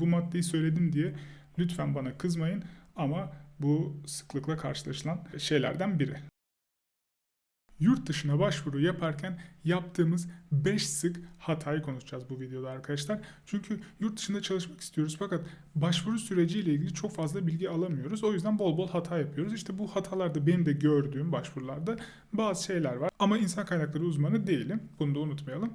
Bu maddeyi söyledim diye lütfen bana kızmayın ama bu sıklıkla karşılaşılan şeylerden biri. Yurt dışına başvuru yaparken yaptığımız 5 sık hatayı konuşacağız bu videoda arkadaşlar. Çünkü yurt dışında çalışmak istiyoruz fakat başvuru süreciyle ilgili çok fazla bilgi alamıyoruz. O yüzden bol bol hata yapıyoruz. İşte bu hatalarda benim de gördüğüm başvurularda bazı şeyler var. Ama insan kaynakları uzmanı değilim. Bunu da unutmayalım.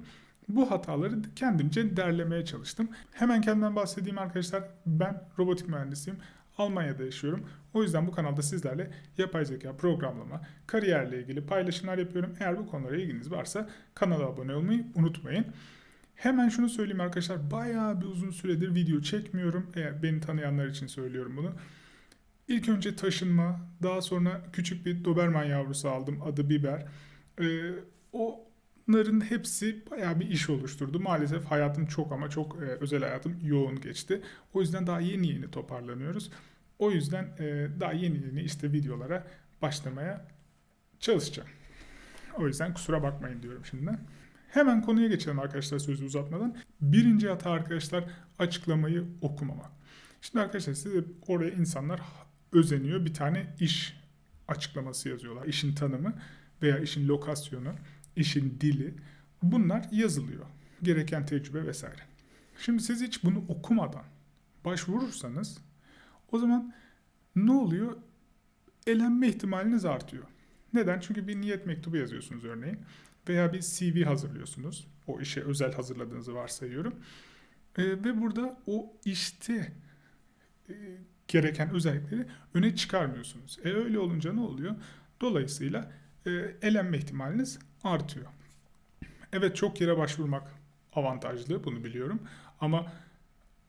Bu hataları kendimce derlemeye çalıştım. Hemen kendimden bahsedeyim arkadaşlar. Ben robotik mühendisiyim. Almanya'da yaşıyorum. O yüzden bu kanalda sizlerle yapay zeka, programlama, kariyerle ilgili paylaşımlar yapıyorum. Eğer bu konulara ilginiz varsa kanala abone olmayı unutmayın. Hemen şunu söyleyeyim arkadaşlar. Bayağı bir uzun süredir video çekmiyorum. Eğer beni tanıyanlar için söylüyorum bunu. İlk önce taşınma, daha sonra küçük bir Doberman yavrusu aldım. Adı Biber. Ee, onların hepsi bayağı bir iş oluşturdu. Maalesef hayatım çok ama çok e, özel hayatım yoğun geçti. O yüzden daha yeni yeni toparlanıyoruz. O yüzden e, daha yeni yeni işte videolara başlamaya çalışacağım. O yüzden kusura bakmayın diyorum şimdi. Hemen konuya geçelim arkadaşlar sözü uzatmadan. Birinci hata arkadaşlar açıklamayı okumamak. Şimdi arkadaşlar size oraya insanlar özeniyor. Bir tane iş açıklaması yazıyorlar. İşin tanımı veya işin lokasyonu, işin dili. Bunlar yazılıyor. Gereken tecrübe vesaire. Şimdi siz hiç bunu okumadan başvurursanız o zaman ne oluyor? Elenme ihtimaliniz artıyor. Neden? Çünkü bir niyet mektubu yazıyorsunuz örneğin veya bir CV hazırlıyorsunuz. O işe özel hazırladığınızı varsayıyorum. Ee, ve burada o işte e, gereken özellikleri öne çıkarmıyorsunuz. E öyle olunca ne oluyor? Dolayısıyla e, elenme ihtimaliniz artıyor. Evet çok yere başvurmak avantajlı bunu biliyorum ama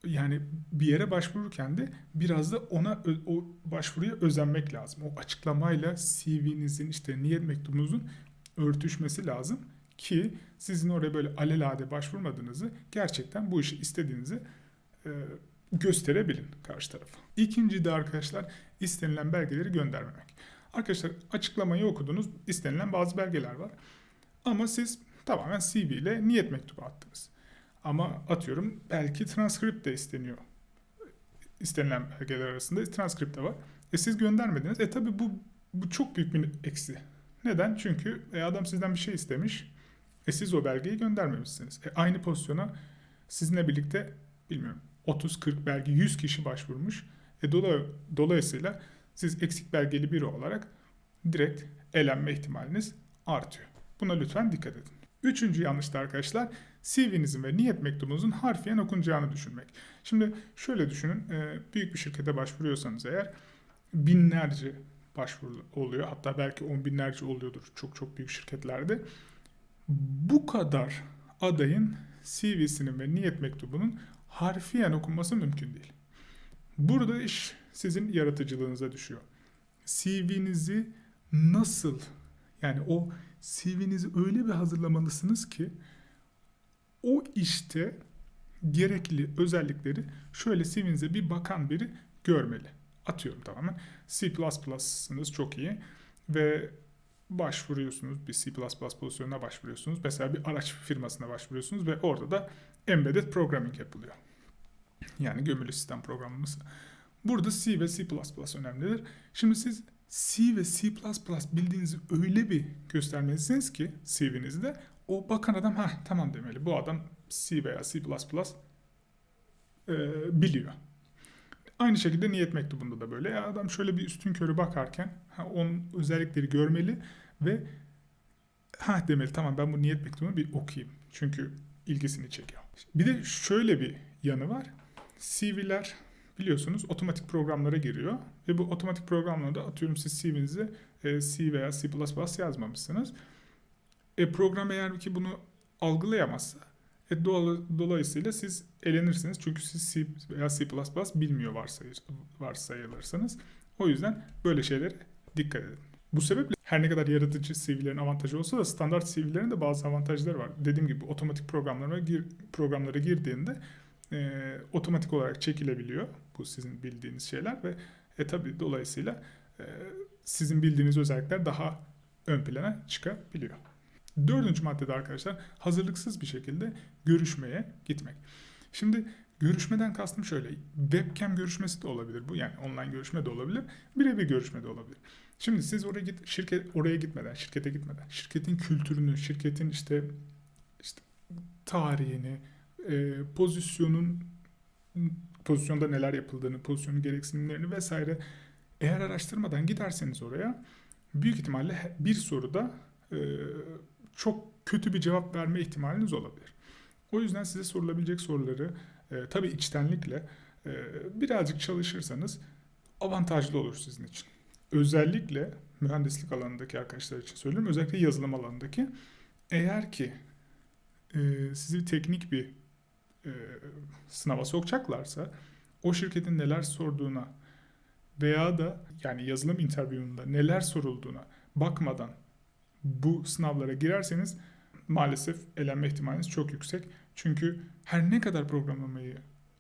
yani bir yere başvururken de biraz da ona o başvuruya özenmek lazım. O açıklamayla CV'nizin işte niyet mektubunuzun örtüşmesi lazım ki sizin oraya böyle alelade başvurmadığınızı gerçekten bu işi istediğinizi e, gösterebilin karşı tarafa. İkinci de arkadaşlar istenilen belgeleri göndermemek. Arkadaşlar açıklamayı okudunuz. istenilen bazı belgeler var. Ama siz tamamen CV ile niyet mektubu attınız. Ama atıyorum belki transkript de isteniyor. İstenilen belgeler arasında transkript de var. E siz göndermediniz. E tabi bu, bu çok büyük bir eksi. Neden? Çünkü e, adam sizden bir şey istemiş. E siz o belgeyi göndermemişsiniz. E aynı pozisyona sizinle birlikte bilmiyorum 30-40 belge 100 kişi başvurmuş. E dolay dolayısıyla siz eksik belgeli biri olarak direkt elenme ihtimaliniz artıyor. Buna lütfen dikkat edin. Üçüncü yanlış da arkadaşlar CV'nizin ve niyet mektubunuzun harfiyen okunacağını düşünmek. Şimdi şöyle düşünün e, büyük bir şirkete başvuruyorsanız eğer binlerce başvuru oluyor. Hatta belki on binlerce oluyordur çok çok büyük şirketlerde. Bu kadar adayın CV'sinin ve niyet mektubunun harfiyen okunması mümkün değil. Burada iş sizin yaratıcılığınıza düşüyor. CV'nizi nasıl yani o CV'nizi öyle bir hazırlamalısınız ki o işte gerekli özellikleri şöyle CV'nize bir bakan biri görmeli. Atıyorum tamamen. C++'sınız çok iyi ve başvuruyorsunuz. Bir C++ pozisyonuna başvuruyorsunuz. Mesela bir araç firmasına başvuruyorsunuz ve orada da embedded programming yapılıyor. Yani gömülü sistem programlaması. Burada C ve C++ önemlidir. Şimdi siz C ve C++ bildiğinizi öyle bir göstermelisiniz ki CV'nizde o bakan adam ha tamam demeli. Bu adam C veya C++ e, biliyor. Aynı şekilde niyet mektubunda da böyle. Ya adam şöyle bir üstün körü bakarken ha, onun özellikleri görmeli ve ha demeli tamam ben bu niyet mektubunu bir okuyayım. Çünkü ilgisini çekiyor. Bir de şöyle bir yanı var. CV'ler biliyorsunuz otomatik programlara giriyor. Ve bu otomatik programlarda atıyorum siz CV'nize e, C veya C++ yazmamışsınız. E, program eğer ki bunu algılayamazsa e, dolayısıyla siz elenirsiniz. Çünkü siz C veya C++ bilmiyor varsayır, varsayılırsanız. O yüzden böyle şeylere dikkat edin. Bu sebeple her ne kadar yaratıcı CV'lerin avantajı olsa da standart CV'lerin de bazı avantajları var. Dediğim gibi otomatik programlara gir, programlara girdiğinde e, otomatik olarak çekilebiliyor. Bu sizin bildiğiniz şeyler ve e tabi dolayısıyla e, sizin bildiğiniz özellikler daha ön plana çıkabiliyor. Dördüncü maddede arkadaşlar hazırlıksız bir şekilde görüşmeye gitmek. Şimdi Görüşmeden kastım şöyle. Webcam görüşmesi de olabilir bu. Yani online görüşme de olabilir. Birebir görüşme de olabilir. Şimdi siz oraya git şirket oraya gitmeden, şirkete gitmeden, şirketin kültürünü, şirketin işte işte tarihini, e, pozisyonun pozisyonda neler yapıldığını, pozisyonun gereksinimlerini vesaire eğer araştırmadan giderseniz oraya büyük ihtimalle bir soruda e, çok kötü bir cevap verme ihtimaliniz olabilir. O yüzden size sorulabilecek soruları e, tabii içtenlikle e, birazcık çalışırsanız avantajlı olur sizin için. Özellikle mühendislik alanındaki arkadaşlar için söylüyorum. Özellikle yazılım alanındaki. Eğer ki e, sizi teknik bir e, sınava sokacaklarsa o şirketin neler sorduğuna veya da yani yazılım interview'unda neler sorulduğuna bakmadan bu sınavlara girerseniz maalesef elenme ihtimaliniz çok yüksek. Çünkü her ne kadar programlamayı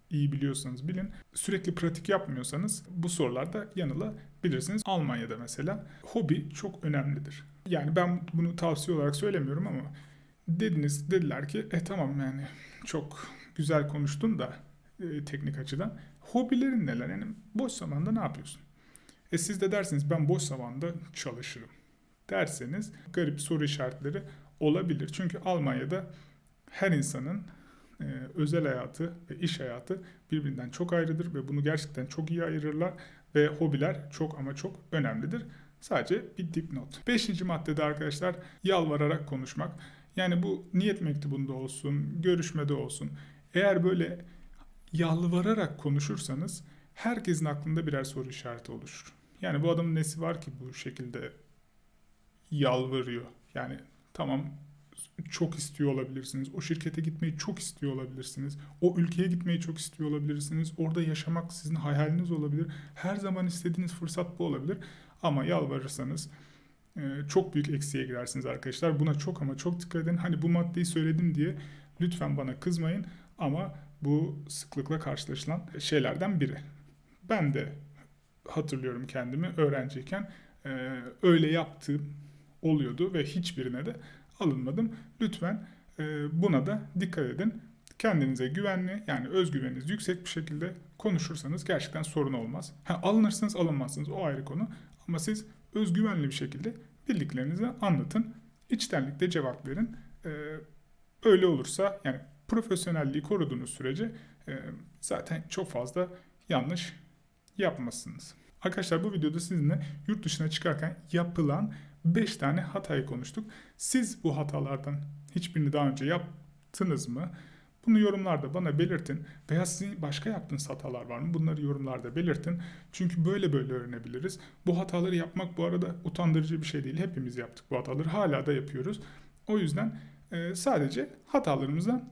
iyi biliyorsanız bilin sürekli pratik yapmıyorsanız bu sorularda yanılabilirsiniz. Almanya'da mesela hobi çok önemlidir. Yani ben bunu tavsiye olarak söylemiyorum ama dediniz dediler ki e tamam yani çok güzel konuştun da e, teknik açıdan hobilerin neler? Yani boş zamanda ne yapıyorsun? E siz de dersiniz ben boş zamanda çalışırım derseniz garip soru işaretleri olabilir. Çünkü Almanya'da her insanın e, özel hayatı ve iş hayatı birbirinden çok ayrıdır ve bunu gerçekten çok iyi ayırırlar ve hobiler çok ama çok önemlidir. Sadece bir dipnot. Beşinci maddede arkadaşlar yalvararak konuşmak. Yani bu niyet mektubunda olsun, görüşmede olsun. Eğer böyle yalvararak konuşursanız herkesin aklında birer soru işareti oluşur. Yani bu adamın nesi var ki bu şekilde yalvarıyor. Yani tamam çok istiyor olabilirsiniz. O şirkete gitmeyi çok istiyor olabilirsiniz. O ülkeye gitmeyi çok istiyor olabilirsiniz. Orada yaşamak sizin hayaliniz olabilir. Her zaman istediğiniz fırsat bu olabilir. Ama yalvarırsanız e, çok büyük eksiğe girersiniz arkadaşlar. Buna çok ama çok dikkat edin. Hani bu maddeyi söyledim diye lütfen bana kızmayın. Ama bu sıklıkla karşılaşılan şeylerden biri. Ben de hatırlıyorum kendimi öğrenciyken e, öyle yaptığım oluyordu ve hiçbirine de alınmadım. Lütfen e, buna da dikkat edin. Kendinize güvenli yani özgüveniniz yüksek bir şekilde konuşursanız gerçekten sorun olmaz. Ha, alınırsınız alınmazsınız o ayrı konu. Ama siz özgüvenli bir şekilde bildiklerinizi anlatın. İçtenlikle cevap verin. E, öyle olursa yani profesyonelliği koruduğunuz sürece e, zaten çok fazla yanlış yapmazsınız. Arkadaşlar bu videoda sizinle yurt dışına çıkarken yapılan 5 tane hatayı konuştuk. Siz bu hatalardan hiçbirini daha önce yaptınız mı? Bunu yorumlarda bana belirtin. Veya sizin başka yaptığınız hatalar var mı? Bunları yorumlarda belirtin. Çünkü böyle böyle öğrenebiliriz. Bu hataları yapmak bu arada utandırıcı bir şey değil. Hepimiz yaptık bu hataları. Hala da yapıyoruz. O yüzden e, sadece hatalarımızdan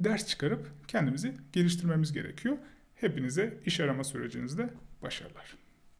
ders çıkarıp kendimizi geliştirmemiz gerekiyor. Hepinize iş arama sürecinizde başarılar.